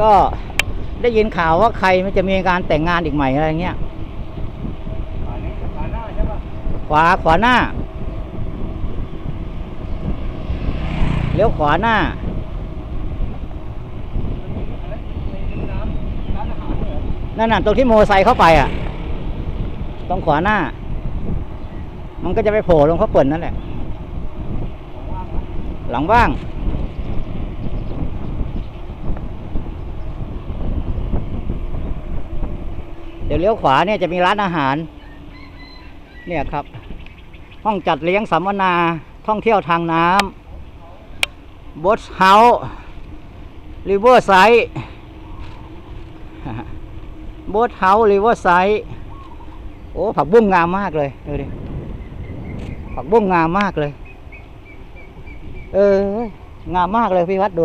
ก็ได้ยินข่าวว่าใครมันจะมีการแต่งงานอีกใหม่อะไรเงี้ยขานี้ขาหน้าใช่ป่ะขวาขวาหน้าเลี้ยวขวาหน้าน,นั่นน่ะตรงที่โมอไซค์เข้าไปอะตรงขวาหน้า มันก็จะไปโผล่ลงเขาเปิดนั่นแหละ หลังว่าง ดี๋ยวเลี้ยวขวาเนี่ยจะมีร้านอาหาร เนี่ยครับ ห้องจัดเลี้ยงสัมมนาท่องเที่ยวทางน้ำบอสเฮาส์ริเวอร์ไซด์บอสเฮาส์ริเวอร์ไซด์โอ้ผักบุ้งงามมากเลยดูดิผักบุ้งงามมากเลย เออ งามมากเลยพี่วัดดู